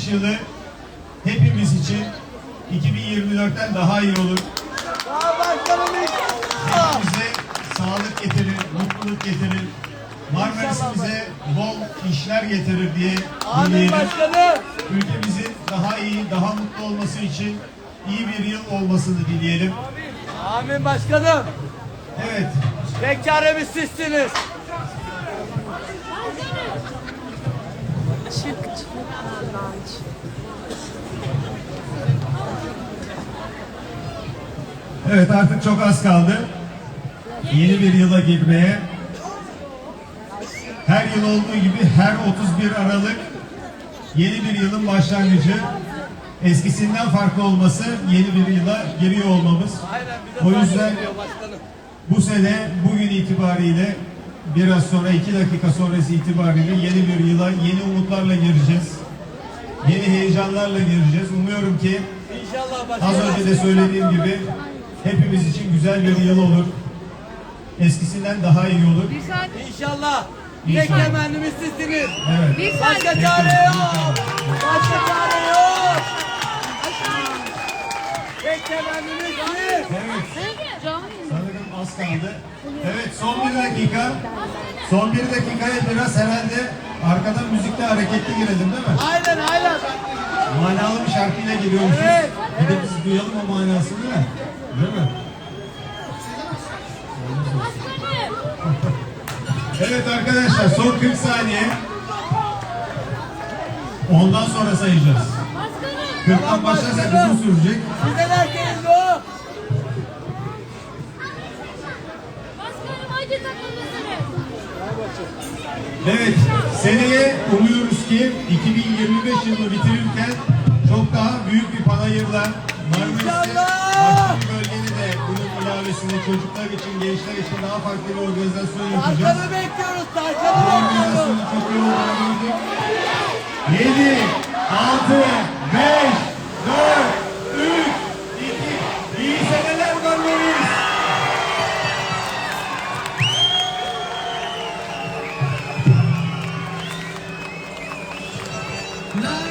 açılış yılı hepimiz için 2024'ten daha iyi olur. Hepimize sağlık getirir, mutluluk getirir. Marmaris'imize bol işler getirir diye Amin dileyelim. başkanım. Ülkemizin daha iyi, daha mutlu olması için iyi bir yıl olmasını dileyelim. Amin başkanım. Evet, Tek çaremiz sizsiniz. Çık çık evet artık çok az kaldı. Yeni bir yıla girmeye. Her yıl olduğu gibi her 31 Aralık yeni bir yılın başlangıcı. Eskisinden farklı olması yeni bir yıla giriyor olmamız. O yüzden bu sene bugün itibariyle biraz sonra iki dakika sonrası itibariyle yeni bir yıla yeni umutlarla gireceğiz. Yeni heyecanlarla gireceğiz. Umuyorum ki İnşallah az önce de söylediğim gibi hepimiz için güzel bir yıl olur. Eskisinden daha iyi olur. İnşallah. Tek İnşallah. temennimiz sizsiniz. Evet. Bir Başka çare yok. Başka çare yok. Tek temennimiz siz. Evet. Canım. Sanırım az kaldı. Evet son bir dakika. Son bir dakikaya biraz herhalde arkadan müzikle hareketli girelim değil mi? Aynen aynen. Manalı bir şarkıyla giriyormuşuz. Evet. Bir de biz duyalım o manasını değil mi? Değil mi? Evet arkadaşlar son 40 saniye. Ondan sonra sayacağız. 40'tan başlarsak uzun sürecek. Sizden herkes Evet, seneye umuyoruz ki 2025 yılını bitirirken çok daha büyük bir panayırla Marmaris'te başka bir bölgeni de bunun ilavesinde çocuklar için, gençler için daha farklı bir organizasyon yapacağız. Tarkan'ı bekliyoruz. Tarkan'ı bekliyoruz. organizasyonun çok iyi olduğunu gördük. 7, 6, 5, 4, Nine.